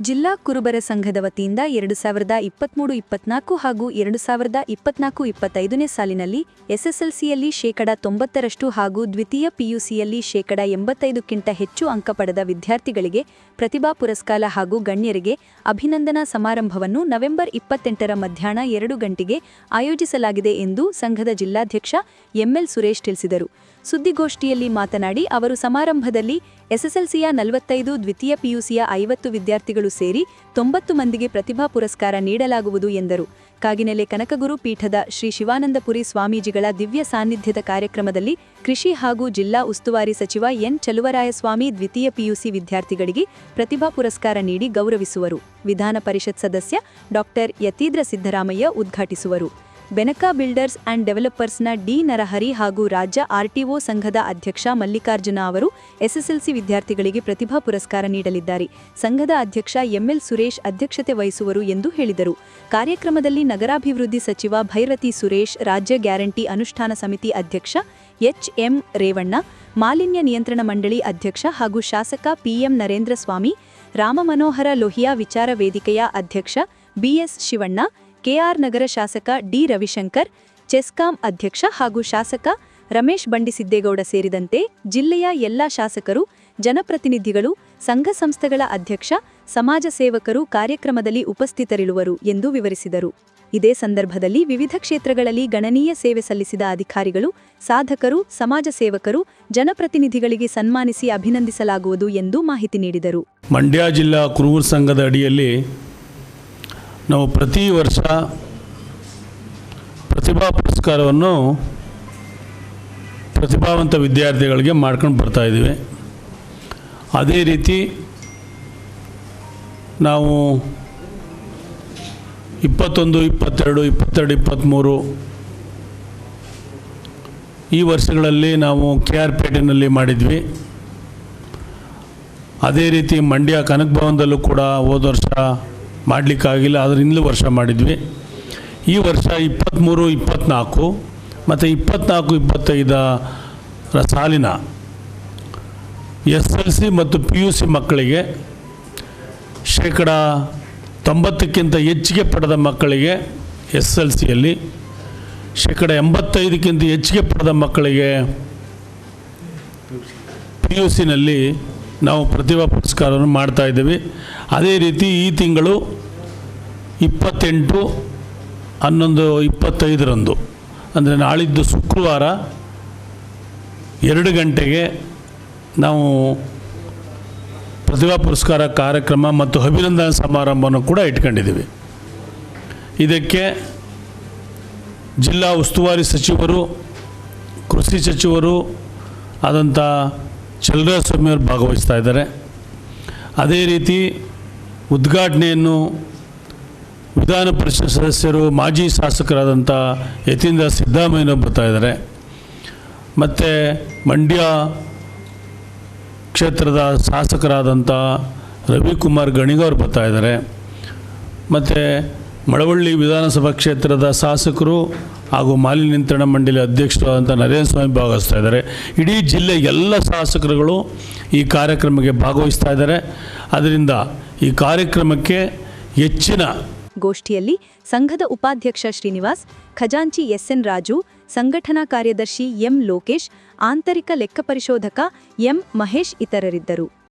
ಜಿಲ್ಲಾ ಕುರುಬರ ಸಂಘದ ವತಿಯಿಂದ ಎರಡು ಸಾವಿರದ ಇಪ್ಪತ್ತ್ಮೂರು ಇಪ್ಪತ್ನಾಲ್ಕು ಹಾಗೂ ಎರಡು ಸಾವಿರದ ಇಪ್ಪತ್ನಾಲ್ಕು, ಇಪ್ಪತ್ತೈದನೇ ಸಾಲಿನಲ್ಲಿ ಎಸ್ಎಸ್ಎಲ್ಸಿಯಲ್ಲಿ ಶೇಕಡ ತೊಂಬತ್ತರಷ್ಟು ಹಾಗೂ ದ್ವಿತೀಯ ಪಿಯುಸಿಯಲ್ಲಿ ಶೇಕಡ ಎಂಬತ್ತೈದಕ್ಕಿಂತ ಹೆಚ್ಚು ಅಂಕ ಪಡೆದ ವಿದ್ಯಾರ್ಥಿಗಳಿಗೆ ಪ್ರತಿಭಾ ಪುರಸ್ಕಾರ ಹಾಗೂ ಗಣ್ಯರಿಗೆ ಅಭಿನಂದನಾ ಸಮಾರಂಭವನ್ನು ನವೆಂಬರ್ ಇಪ್ಪತ್ತೆಂಟರ ಮಧ್ಯಾಹ್ನ ಎರಡು ಗಂಟೆಗೆ ಆಯೋಜಿಸಲಾಗಿದೆ ಎಂದು ಸಂಘದ ಜಿಲ್ಲಾಧ್ಯಕ್ಷ ಎಂಎಲ್ ಸುರೇಶ್ ತಿಳಿಸಿದರು. ಸುದ್ದಿಗೋಷ್ಠಿಯಲ್ಲಿ ಮಾತನಾಡಿ ಅವರು ಸಮಾರಂಭದಲ್ಲಿ ಎಸ್ಎಸ್ಎಲ್ಸಿಯ ನಲವತ್ತೈದು ದ್ವಿತೀಯ ಪಿಯುಸಿಯ ಐವತ್ತು ವಿದ್ಯಾರ್ಥಿಗಳು ಸೇರಿ ತೊಂಬತ್ತು ಮಂದಿಗೆ ಪ್ರತಿಭಾ ಪುರಸ್ಕಾರ ನೀಡಲಾಗುವುದು ಎಂದರು. ಕಾಗಿನೆಲೆ ಕನಕಗುರು ಪೀಠದ ಶ್ರೀ ಶಿವಾನಂದಪುರಿ ಸ್ವಾಮೀಜಿಗಳ ದಿವ್ಯ ಸಾನ್ನಿಧ್ಯದ ಕಾರ್ಯಕ್ರಮದಲ್ಲಿ ಕೃಷಿ ಹಾಗೂ ಜಿಲ್ಲಾ ಉಸ್ತುವಾರಿ ಸಚಿವ ಎನ್. ಚಲುವರಾಯಸ್ವಾಮಿ ದ್ವಿತೀಯ ಪಿಯುಸಿ ವಿದ್ಯಾರ್ಥಿಗಳಿಗೆ ಪ್ರತಿಭಾ ಪುರಸ್ಕಾರ ನೀಡಿ ಗೌರವಿಸುವರು. ವಿಧಾನ ಪರಿಷತ್ ಸದಸ್ಯ ಡಾಕ್ಟರ್ ಯತೀಂದ್ರ ಸಿದ್ದರಾಮಯ್ಯ ಉದ್ಘಾಟಿಸುವರು. ಬೆನಕಾ ಬಿಲ್ಡರ್ಸ್ ಆ್ಯಂಡ್ ಡೆವಲಪರ್ಸ್ನ ಡಿ ನರಹರಿ ಹಾಗೂ ರಾಜ್ಯ ಆರ್ಟಿಒ ಸಂಘದ ಅಧ್ಯಕ್ಷ ಮಲ್ಲಿಕಾರ್ಜುನ ಅವರು ಎಸ್ಎಸ್ಎಲ್ಸಿ ವಿದ್ಯಾರ್ಥಿಗಳಿಗೆ ಪ್ರತಿಭಾ ಪುರಸ್ಕಾರ ನೀಡಲಿದ್ದಾರೆ. ಸಂಘದ ಅಧ್ಯಕ್ಷ ಎಂಎಲ್ ಸುರೇಶ್ ಅಧ್ಯಕ್ಷತೆ ವಹಿಸುವರು ಎಂದು ಹೇಳಿದರು. ಕಾರ್ಯಕ್ರಮದಲ್ಲಿ ನಗರಾಭಿವೃದ್ಧಿ ಸಚಿವ ಭೈರತಿ ಸುರೇಶ್, ರಾಜ್ಯ ಗ್ಯಾರಂಟಿ ಅನುಷ್ಠಾನ ಸಮಿತಿ ಅಧ್ಯಕ್ಷ ಎಚ್ಎಂ ರೇವಣ್ಣ, ಮಾಲಿನ್ಯ ನಿಯಂತ್ರಣ ಮಂಡಳಿ ಅಧ್ಯಕ್ಷ ಹಾಗೂ ಶಾಸಕ ಪಿಎಂ ನರೇಂದ್ರ ಸ್ವಾಮಿ, ರಾಮಮನೋಹರ ಲೋಹಿಯಾ ವಿಚಾರ ವೇದಿಕೆಯ ಅಧ್ಯಕ್ಷ ಬಿಎಸ್ ಶಿವಣ್ಣ ಕೆಆರ್ ನಗರ ಶಾಸಕ ಡಿ ರವಿಶಂಕರ್, ಚೆಸ್ಕಾಂ ಅಧ್ಯಕ್ಷ ಹಾಗೂ ಶಾಸಕ ರಮೇಶ್ ಬಂಡಿಸಿದ್ದೇಗೌಡ ಸೇರಿದಂತೆ ಜಿಲ್ಲೆಯ ಎಲ್ಲ ಶಾಸಕರು, ಜನಪ್ರತಿನಿಧಿಗಳು, ಸಂಘ ಸಂಸ್ಥೆಗಳ ಅಧ್ಯಕ್ಷ, ಸಮಾಜ ಸೇವಕರು ಕಾರ್ಯಕ್ರಮದಲ್ಲಿ ಉಪಸ್ಥಿತರಿರುವರು ಎಂದು ವಿವರಿಸಿದರು. ಇದೇ ಸಂದರ್ಭದಲ್ಲಿ ವಿವಿಧ ಕ್ಷೇತ್ರಗಳಲ್ಲಿ ಗಣನೀಯ ಸೇವೆ ಸಲ್ಲಿಸಿದ ಅಧಿಕಾರಿಗಳು, ಸಾಧಕರು, ಸಮಾಜ ಸೇವಕರು, ಜನಪ್ರತಿನಿಧಿಗಳಿಗೆ ಸನ್ಮಾನಿಸಿ ಅಭಿನಂದಿಸಲಾಗುವುದು ಎಂದು ಮಾಹಿತಿ ನೀಡಿದರು. ಮಂಡ್ಯ ಜಿಲ್ಲಾ ಕುರುಬರ ಸಂಘದ ಅಡಿಯಲ್ಲಿ ನಾವು ಪ್ರತಿ ವರ್ಷ ಪ್ರತಿಭಾ ಪುರಸ್ಕಾರವನ್ನು ಪ್ರತಿಭಾವಂತ ವಿದ್ಯಾರ್ಥಿಗಳಿಗೆ ಮಾಡ್ಕೊಂಡು ಬರ್ತಾ ಇದ್ದೀವಿ. ಅದೇ ರೀತಿ ನಾವು ಇಪ್ಪತ್ತೊಂದು, ಇಪ್ಪತ್ತೆರಡು ಇಪ್ಪತ್ತೆರಡು, ಇಪ್ಪತ್ತ್ಮೂರು ಈ ವರ್ಷಗಳಲ್ಲಿ ನಾವು ಕೆ ಆರ್ ಪೇಟೆನಲ್ಲಿ ಮಾಡಿದ್ವಿ. ಅದೇ ರೀತಿ ಮಂಡ್ಯ ಕನಕ ಭವನದಲ್ಲೂ ಕೂಡ ಹೋದ ವರ್ಷ ಮಾಡಲಿಕ್ಕಾಗಿಲ್ಲ, ಆದರೆ ವರ್ಷ ಮಾಡಿದ್ವಿ. ಈ ವರ್ಷ ಇಪ್ಪತ್ತ್ಮೂರು ಇಪ್ಪತ್ತ್ನಾಲ್ಕು ಮತ್ತು ಇಪ್ಪತ್ತ್ನಾಲ್ಕು ಇಪ್ಪತ್ತೈದರ ಸಾಲಿನ ಎಸ್ ಎಲ್ ಸಿ ಮತ್ತು ಪಿ ಯು ಸಿ ಮಕ್ಕಳಿಗೆ ಶೇಕಡ ತೊಂಬತ್ತಕ್ಕಿಂತ ಹೆಚ್ಚಿಗೆ ಪಡೆದ ಮಕ್ಕಳಿಗೆ ಎಸ್ ಎಲ್ ಸಿಯಲ್ಲಿ, ಶೇಕಡ ಎಂಬತ್ತೈದಕ್ಕಿಂತ ಹೆಚ್ಚಿಗೆ ಪಡೆದ ಮಕ್ಕಳಿಗೆ ಪಿ ಯು ಸಿನಲ್ಲಿ ನಾವು ಪ್ರತಿಭಾ ಪುರಸ್ಕಾರವನ್ನು ಮಾಡ್ತಾ ಇದ್ದೀವಿ. ಅದೇ ರೀತಿ ಈ ತಿಂಗಳು ಇಪ್ಪತ್ತೆಂಟು ಹನ್ನೊಂದು ಇಪ್ಪತ್ತೈದರಂದು, ಅಂದರೆ ನಾಳಿದ್ದು ಶುಕ್ರವಾರ ಎರಡು ಗಂಟೆಗೆ ನಾವು ಪ್ರತಿಭಾ ಪುರಸ್ಕಾರ ಕಾರ್ಯಕ್ರಮ ಮತ್ತು ಅಭಿನಂದನಾ ಸಮಾರಂಭವನ್ನು ಕೂಡ ಇಟ್ಕೊಂಡಿದ್ದೀವಿ. ಇದಕ್ಕೆ ಜಿಲ್ಲಾ ಉಸ್ತುವಾರಿ ಸಚಿವರು, ಕೃಷಿ ಸಚಿವರು ಆದಂಥ ಚಲರಾಸ್ವಾಮಿಯವರು ಭಾಗವಹಿಸ್ತಾ ಇದ್ದಾರೆ. ಅದೇ ರೀತಿ ಉದ್ಘಾಟನೆಯನ್ನು ವಿಧಾನ ಪರಿಷತ್ ಸದಸ್ಯರು ಮಾಜಿ ಶಾಸಕರಾದಂಥ ಯತೀಂದ್ರ ಸಿದ್ದರಾಮಯ್ಯನವರು ಬರ್ತಾ ಇದ್ದಾರೆ. ಮತ್ತು ಮಂಡ್ಯ ಕ್ಷೇತ್ರದ ಶಾಸಕರಾದಂಥ ರವಿಕುಮಾರ್ ಗಣಿಗವ್ರು ಬರ್ತಾ ಇದ್ದಾರೆ. ಮತ್ತು ಮಳವಳ್ಳಿ ವಿಧಾನಸಭಾ ಕ್ಷೇತ್ರದ ಶಾಸಕರು ಹಾಗೂ ಮಾಲಿನ್ಯ ನಿಯಂತ್ರಣ ಮಂಡಳಿ ಅಧ್ಯಕ್ಷರಾದಂಥ ನರೇಂದ್ರ ಸ್ವಾಮಿ ಭಾಗವಹಿಸ್ತಾ ಇದ್ದಾರೆ. ಇಡೀ ಜಿಲ್ಲೆ ಎಲ್ಲ ಶಾಸಕರುಗಳು ಈ ಕಾರ್ಯಕ್ರಮಕ್ಕೆ ಭಾಗವಹಿಸ್ತಾ ಇದ್ದಾರೆ. ಅದರಿಂದ ಈ ಕಾರ್ಯಕ್ರಮಕ್ಕೆ ಹೆಚ್ಚಿನ ಗೋಷ್ಠಿಯಲ್ಲಿ ಸಂಘದ ಉಪಾಧ್ಯಕ್ಷ ಶ್ರೀನಿವಾಸ್, ಖಜಾಂಚಿ ಎಸ್ಎನ್ ರಾಜು, ಸಂಘಟನಾ ಕಾರ್ಯದರ್ಶಿ ಎಂ ಲೋಕೇಶ್, ಆಂತರಿಕ ಲೆಕ್ಕ ಪರಿಶೋಧಕ ಎಂ ಮಹೇಶ್ ಇತರರಿದ್ದರು.